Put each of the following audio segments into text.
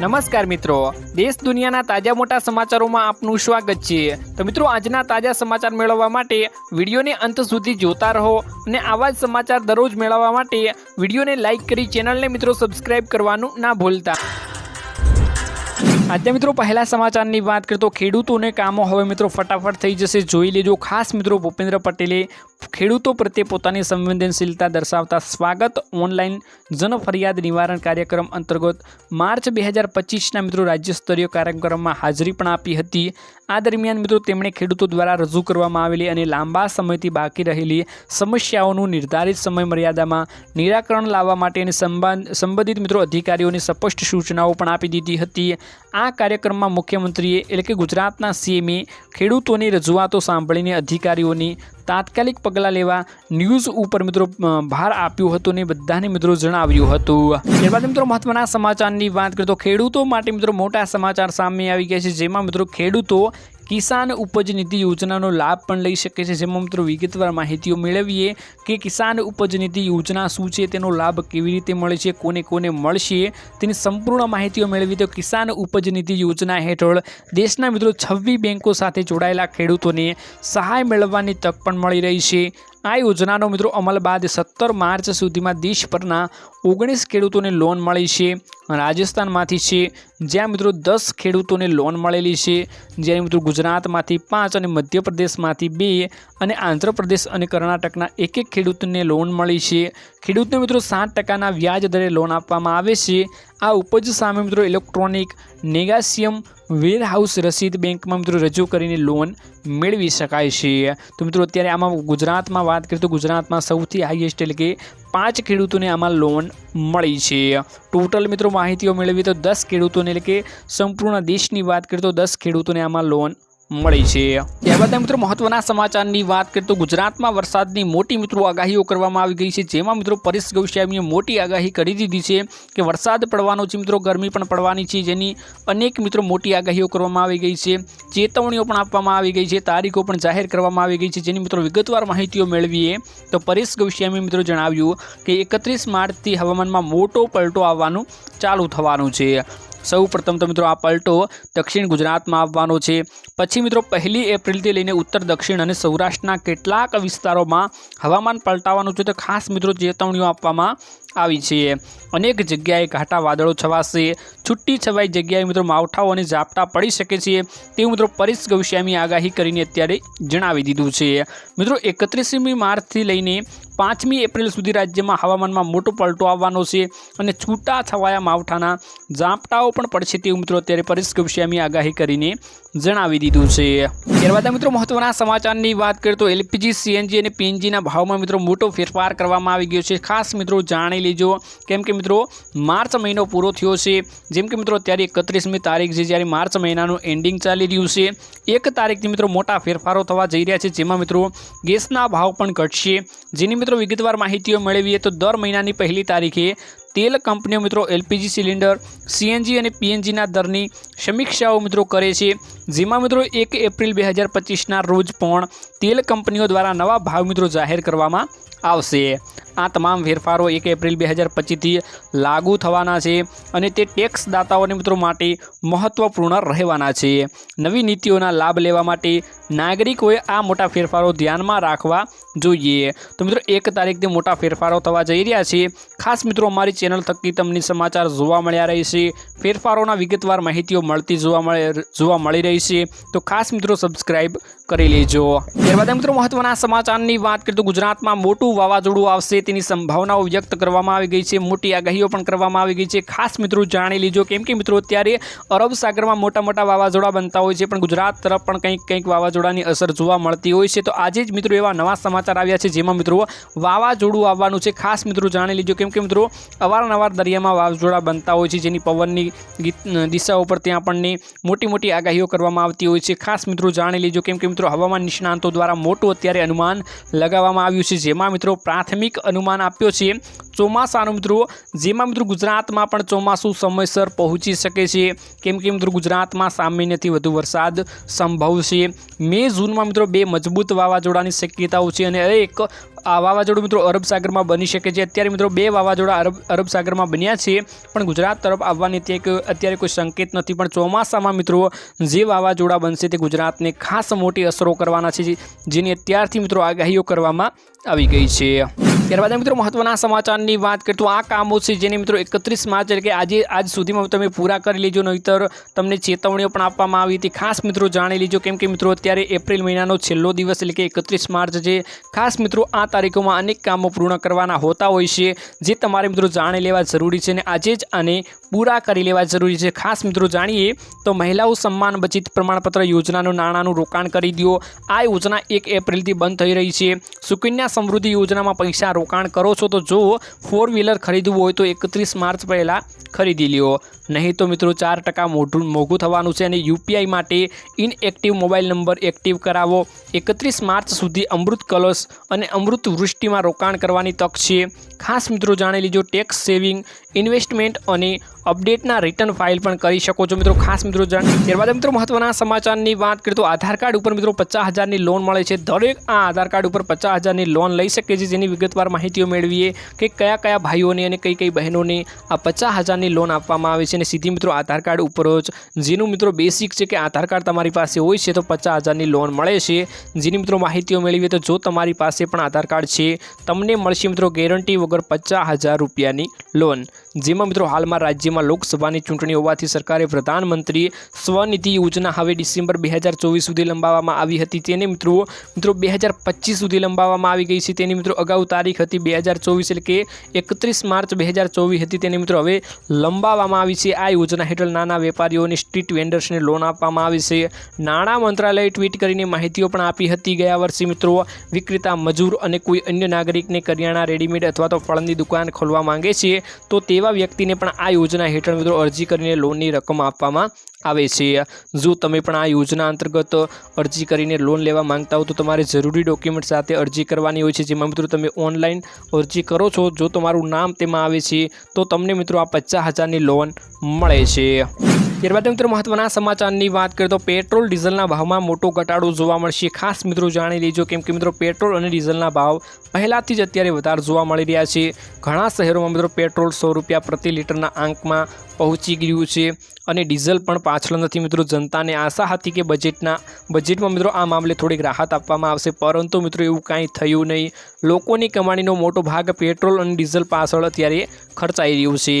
નમસ્કાર મિત્રો. દેશ દુનિયાના તાજા મોટા સમાચારોમાં આપનું સ્વાગત છે. તો મિત્રો, આજના તાજા સમાચાર મેળવવા માટે વિડીયોને અંત સુધી જોતા રહો અને આવા જ સમાચાર દરરોજ મેળવવા માટે વિડીયોને લાઇક કરી ચેનલને મિત્રો સબસ્ક્રાઇબ કરવાનું ના ભૂલતા. આજે મિત્રો, પહેલા સમાચારની વાત કરીએ તો ખેડૂતોને કામો હવે મિત્રો ફટાફટ થઈ જશે. જોઈ લેજો. ખાસ મિત્રો ભૂપેન્દ્ર પટેલે ખેડૂતો પ્રત્યે પોતાની સંવેદનશીલતા દર્શાવતા સ્વાગત ઓનલાઈન જનફરિયાદ નિવારણ કાર્યક્રમ અંતર્ગત માર્ચ બે હજાર પચીસના મિત્રો રાજ્ય સ્તરીય કાર્યક્રમમાં હાજરી પણ આપી હતી. આ દરમિયાન મિત્રો તેમણે ખેડૂતો દ્વારા રજૂ કરવામાં આવેલી અને લાંબા સમયથી બાકી રહેલી સમસ્યાઓનું નિર્ધારિત સમય મર્યાદામાં નિરાકરણ લાવવા માટે અને સંબંધ, સંબંધિત મિત્રો અધિકારીઓને સ્પષ્ટ સૂચનાઓ પણ આપી દીધી હતી. આ કાર્યક્રમમાં મુખ્યમંત્રીએ એટલે કે ગુજરાતના સીએમએ ખેડૂતોની રજૂઆતો સાંભળીને અધિકારીઓની તાત્કાલિક પગલાં લેવા ન્યૂઝ ઉપર મિત્રો ભાર આપ્યો હતો અને બધાને મિત્રો જણાવ્યું હતું. ત્યારબાદ મિત્રો, મહત્વના સમાચારની વાત કરીએ તો ખેડૂતો માટે મિત્રો મોટા સમાચાર સામે આવી ગયા છે, જેમાં મિત્રો ખેડૂતો કિસાન ઉપજ નીતિ યોજનાનો લાભ પણ લઈ શકે છે. જેમાં મિત્રો વિગતવાર માહિતીઓ મેળવીએ કે કિસાન ઉપજ નીતિ યોજના શું છે, તેનો લાભ કેવી રીતે મળે છે, કોને કોને મળશે? તેની સંપૂર્ણ માહિતીઓ મેળવી તો કિસાન ઉપજ નીતિ યોજના હેઠળ દેશના મિત્રો છવ્વી બેન્કો સાથે જોડાયેલા ખેડૂતોને સહાય મેળવવાની તક પણ મળી રહી છે. આ યોજનાનો મિત્રો અમલ બાદ સત્તર માર્ચ સુધીમાં દેશભરના ઓગણીસ ખેડૂતોને લોન મળી છે. રાજસ્થાનમાંથી છે, જ્યાં મિત્રો દસ ખેડૂતોને લોન મળેલી છે. જ્યારે મિત્રો ગુજરાતમાંથી પાંચ અને મધ્યપ્રદેશમાંથી બે અને આંધ્રપ્રદેશ અને કર્ણાટકના એક એક ખેડૂતને લોન મળી છે. ખેડૂતને મિત્રો સાત ટકાના વ્યાજ દરે લોન આપવામાં આવે છે. આ ઉપજ સામે મિત્રો ઇલેક્ટ્રોનિક નેગાસિયમ વેરહાઉસ રસીદ બેંકમાં મિત્રો રજૂ કરીને લોન મેળવી શકાય છે. તો મિત્રો અત્યારે આમાં ગુજરાતમાં વાત કરીએ તો ગુજરાતમાં સૌથી હાઈએસ્ટ એટલે કે પાંચ ખેડૂતોને આમાં લોન મળી છે. ટોટલ મિત્રો માહિતીઓ મેળવી તો દસ ખેડૂતોને એટલે કે સંપૂર્ણ દેશની વાત કરીએ તો દસ ખેડૂતોને આમાં લોન મળી છે. ત્યારબાદ મિત્રો મહત્વના સમાચારની વાત કરીએ તો ગુજરાતમાં વરસાદની મોટી મિત્રો આગાહીઓ કરવામાં આવી ગઈ છે. જેમાં મિત્રો પરેશ ગૌસ્વામીએ મોટી આગાહી કરી દીધી છે કે વરસાદ પડવાનો છે મિત્રો, ગરમી પણ પડવાની છે, જેની અનેક મિત્રો મોટી આગાહીઓ કરવામાં આવી ગઈ છે. ચેતવણીઓ પણ આપવામાં આવી ગઈ છે, તારીખો પણ જાહેર કરવામાં આવી ગઈ છે. જેની મિત્રો વિગતવાર માહિતીઓ મેળવીએ તો પરેશ ગૌસ્વામીએ મિત્રો જણાવ્યું કે એકત્રીસ માર્ચથી હવામાનમાં મોટો પલટો આવવાનું ચાલુ થવાનું છે. સૌ પ્રથમ તો મિત્રો આ પલટો દક્ષિણ ગુજરાતમાં આવવાનો છે. પછી મિત્રો પહેલી એપ્રિલથી લઈને ઉત્તર, દક્ષિણ અને સૌરાષ્ટ્રના કેટલાક વિસ્તારોમાં હવામાન પલટાવાનું છે તો ખાસ મિત્રો ચેતવણીઓ આપવામાં આવી છે. અનેક જગ્યાએ ઘાટા વાદળો છવાશે. છુટ્ટી છવાઈ જગ્યાએ મિત્રો માવઠાઓ અને ઝાપટા પડી શકે છે તેવું મિત્રો પરેશ ગૌશ્યામી આગાહી કરીને અત્યારે જણાવી દીધું છે. મિત્રો એકત્રીસમી માર્ચથી લઈને પાંચમી એપ્રિલ સુધી રાજ્યમાં હવામાનમાં મોટો પલટો આવવાનો છે અને છૂટા છવાયા માવઠાના ઝાપટાઓ પણ પડશે તેવું મિત્રો અત્યારે પરેશ ગૌસ્વામી આગાહી કરીને જણાવી દીધું છે. ત્યારબાદ મિત્રો મહત્વના સમાચારની વાત કરીએ તો એલપીજી, સીએનજી અને પીએનજીના ભાવમાં મિત્રો મોટો ફેરફાર કરવામાં આવી ગયો છે. ખાસ મિત્રો જાણી લેજો. કેમ કે મિત્રો માર્ચ મહિનો પૂરો થયો છે. જેમ કે મિત્રો અત્યારે એકત્રીસમી તારીખ છે જ્યારે માર્ચ મહિનાનું એન્ડિંગ ચાલી રહ્યું છે. એક તારીખથી મિત્રો મોટા ફેરફારો થવા જઈ રહ્યા છે. જેમાં મિત્રો ગેસના ભાવ પણ ઘટશે. જેની મિત્રો વિગતવાર માહિતીઓ મેળવીએ તો દર મહિનાની પહેલી તારીખે તેલ કંપનીઓ મિત્રો એલપીજી સિલિન્ડર, સીએનજી અને પીએનજીના દરની સમીક્ષાઓ મિત્રો કરે છે, જેમાં મિત્રો એક એપ્રિલ બે હજાર પચીસના રોજ પણ તેલ કંપનીઓ દ્વારા નવા ભાવ મિત્રો જાહેર કરવામાં આવશે. આ તમામ ફેરફારો એક એપ્રિલ બે હજાર પચીસથી લાગુ થવાના છે અને તે ટેક્સ દાતાઓને મિત્રો માટે મહત્ત્વપૂર્ણ રહેવાના છે. નવી નીતિઓના લાભ લેવા માટે નાગરિકોએ આ મોટા ફેરફારો ધ્યાનમાં રાખવા જોઈએ. તો મિત્રો, એક તારીખથી મોટા ફેરફારો થવા જઈ રહ્યા છે. ખાસ મિત્રો, અમારી ચેનલ થકી તમને સમાચાર જોવા મળ્યા રહેશે. ફેરફારોના વિગતવાર માહિતીઓ મળતી જોવા મળે, જોવા મળી રહી છે તો ખાસ મિત્રો સબસ્ક્રાઇબ કરી લેજો. ત્યારબાદ મિત્રો મહત્વના સમાચારની વાત કરીએ તો ગુજરાતમાં મોટું વાવાઝોડું આવશે તેની સંભાવનાઓ વ્યક્ત કરવામાં આવી ગઈ છે. મોટી આગાહીઓ પણ કરવામાં આવી ગઈ છે. ખાસ મિત્રો જાણી લેજો કેમ કે મિત્રો અત્યારે અરબ સાગરમાં મોટા મોટા વાવાઝોડા બનતા હોય છે, પણ ગુજરાત તરફ પણ કંઈક કંઈક વાવાઝોડાની અસર જોવા મળતી હોય છે. તો આજે જ મિત્રો એવા નવા સમાચાર આવ્યા છે જેમાં મિત્રો વાવાઝોડું આવવાનું છે. ખાસ મિત્રો જાણી લેજો કેમ કે મિત્રો અવારનવાર દરિયામાં વાવાઝોડા બનતા હોય છે, જેની પવનની ગીત, દિશાઓ પર ત્યાં આપણને મોટી મોટી આગાહીઓ કરવામાં આવતી હોય છે. ખાસ મિત્રો જાણી લેજો કેમ કે મિત્રો, હવામાન નિષ્ણાંતો દ્વારા મોટું અત્યારે અનુમાન લગાવવામાં આવ્યું છે. જેમાં મિત્રો પ્રાથમિક અનુમાન આપ્યો છે ચોમાસાનું મિત્રો. જેમાં મિત્રો ગુજરાતમાં પણ ચોમાસું સમયસર પહોંચી શકે છે. કેમ કે મિત્રો ગુજરાતમાં સામાન્યથી વધુ વરસાદ સંભવ છે. મે જૂનમાં મિત્રો બે મજબૂત વાવાઝોડાની શક્યતાઓ છે અને એક આ વાવાઝોડું મિત્રો અરબ સાગરમાં બની શકે છે. અત્યારે મિત્રો બે વાવાઝોડા અરબ અરબ સાગરમાં બન્યા છે. પણ ગુજરાત તરફ આવવાની તે એક અત્યારે કોઈ સંકેત નથી. પણ ચોમાસામાં મિત્રો જે વાવાઝોડા બનશે તે ગુજરાતને ખાસ મોટી અસરો કરવાના છે. જેની અત્યારથી મિત્રો આગાહીઓ કરવામાં આવી ગઈ છે. ત્યારબાદ મિત્રો મહત્વના સમાચારની વાત કરીએ તો આ કામો છે જેને મિત્રો એકત્રીસ માર્ચ એટલે કે આજે આજ સુધીમાં તમે પૂરા કરી લેજો, નહીતર તમને ચેતવણીઓ પણ આપવામાં આવી હતી. ખાસ મિત્રો જાણી લેજો, કેમ કે મિત્રો અત્યારે એપ્રિલ મહિનાનો છેલ્લો દિવસ એટલે કે એકત્રીસ માર્ચ છે. ખાસ મિત્રો આ તારીખોમાં અનેક કામો પૂર્ણ કરવાના હોતા હોય છે, જે તમારે મિત્રો જાણી લેવા જરૂરી છે અને આજે જ આને પૂરા કરી લેવા જરૂરી છે. ખાસ મિત્રો જાણીએ તો મહિલાઓ સન્માન બચત પ્રમાણપત્ર યોજનાનું નાણાંનું રોકાણ કરી દો આ યોજના એક એપ્રિલથી બંધ થઈ રહી છે. સુકન્યા સમૃદ્ધિ યોજનામાં પૈસા રોકાણ કરો છો તો જો ફોર વ્હીલર ખરીદવું હોય તો એકત્રીસ માર્ચ પહેલાં ખરીદી લ્યો. નહીં તો મિત્રો ચાર ટકા મોઢું મોંઘું થવાનું છે અને યુપીઆઈ માટે ઇનએક્ટિવ મોબાઈલ નંબર એક્ટિવ કરાવો. એકત્રીસ માર્ચ સુધી અમૃત કલશ અને અમૃત વૃષ્ટિમાં રોકાણ કરવાની તક છે. ખાસ મિત્રો જાણી લીજો ટેક્સ સેવિંગ ઇન્વેસ્ટમેન્ટ અને અપડેટના રિટર્ન ફાઇલ પણ કરી શકો છો મિત્રો. ખાસ મિત્રો જાણ ત્યારબાદ મિત્રો મહત્વના સમાચારની વાત કરીએ તો આધાર કાર્ડ ઉપર મિત્રો પચાસ હજારની લોન મળે છે. દરેક આ આધાર કાર્ડ ઉપર પચાસ હજારની લોન લઈ શકે છે જેની વિગતવાર માહિતીઓ મેળવીએ કે કયા કયા ભાઈઓને અને કઈ કઈ બહેનોને આ પચાસ હજારની લોન આપવામાં આવે છે અને સીધી મિત્રો આધાર કાર્ડ ઉપર જ જેનું મિત્રો બેસિક છે કે આધાર કાર્ડ તમારી પાસે હોય છે તો પચાસ હજારની લોન મળે છે. જેની મિત્રો માહિતીઓ મેળવીએ તો જો તમારી પાસે પણ આધાર કાર્ડ છે, તમને મળશે મિત્રો ગેરંટી વગર પચાસ હજાર રૂપિયાની લોન જેમાં મિત્રો હાલમાં રાજ્યમાં લોકસભાની ચૂંટણી હોવાથી સરકારે પ્રધાનમંત્રી સ્વનિધિ યોજના હવે ડિસેમ્બર બે સુધી લંબાવવામાં આવી હતી. તેને મિત્રો મિત્રો બે સુધી લંબાવવામાં આવી ગઈ છે. તેની મિત્રો અગાઉ તારીખ હતી બે એટલે કે એકત્રીસ માર્ચ બે હતી. તેને મિત્રો હવે લંબાવવામાં આવી છે. આ યોજના હેઠળ નાના વેપારીઓને સ્ટ્રીટ વેન્ડર્સને લોન આપવામાં આવી છે. નાણાં મંત્રાલયે ટ્વીટ કરીને માહિતીઓ પણ આપી હતી. ગયા વર્ષે મિત્રો વિક્રેતા મજૂર અને કોઈ અન્ય નાગરિકને કરિયાણા, રેડીમેડ અથવા તો ફળની દુકાન ખોલવા માંગે છે. તો તેવા વ્યક્તિને પણ આ યોજના હેઠળ મિત્રો અરજી કરીને લોનની રકમ આપવામાં આવે છે. જો તમે પણ આ યોજના અંતર્ગત અરજી કરીને લોન લેવા માંગતા હો, તો તમારે જરૂરી ડોક્યુમેન્ટ સાથે અરજી કરવાની હોય છે. જેમાં મિત્રો તમે ઓનલાઈન અરજી કરો છો, જો તમારું નામ તેમાં આવે છે, તો તમને મિત્રો આ પચાસ હજારની લોન મળે છે. ત્યારબાદ મિત્રો મહત્વના સમાચારની વાત કરીએ તો પેટ્રોલ ડીઝલના ભાવમાં મોટો ઘટાડો જોવા મળશે. ખાસ મિત્રો જાણી લેજો કેમ કે મિત્રો પેટ્રોલ અને ડીઝલના ભાવ પહેલાંથી જ અત્યારે વધારે જોવા મળી રહ્યા છે. ઘણા શહેરોમાં મિત્રો પેટ્રોલ સો રૂપિયા પ્રતિ લીટરના આંકમાં પહોંચી ગયું છે અને ડીઝલ પણ પાછળ નથી. મિત્રો જનતાને આશા હતી કે બજેટના બજેટમાં મિત્રો આ મામલે થોડીક રાહત આપવામાં આવશે, પરંતુ મિત્રો એવું કાંઈ થયું નહીં. લોકોની કમાણીનો મોટો ભાગ પેટ્રોલ અને ડીઝલ પાછળ અત્યારે ખર્ચાઈ રહ્યું છે.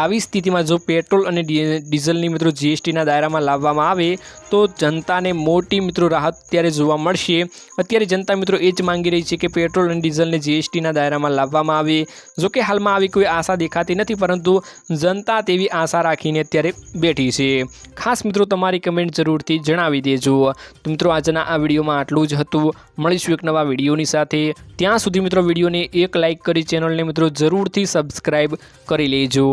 આવી સ્થિતિમાં જો પેટ્રોલ અને ડીઝલની મિત્રો જીએસટીના દાયરામાં લાવવામાં આવે, તો જનતાને મોટી મિત્રો રાહત ત્યારે જોવા મળશે. અત્યારે જનતા મિત્રો એ જ માંગી રહી છે કે પેટ્રોલ અને ડીઝલને જીએસટીના દાયરામાં લાવવામાં આવે. જો કે હાલમાં આવી કોઈ આશા દેખાતી નથી, પરંતુ જનતા તેવી આશા રાખીને અત્યારે બેઠી છે. ખાસ મિત્રો તમારી કમેન્ટ જરૂરથી જણાવી દેજો. તો મિત્રો આજના આ વિડીયોમાં આટલું જ હતું. મળીશું એક નવા વિડીયોની સાથે. ત્યાં સુધી મિત્રો વિડીયોને એક લાઇક કરી ચેનલને મિત્રો જરૂરથી સબસ્ક્રાઈબ કરી લેજો.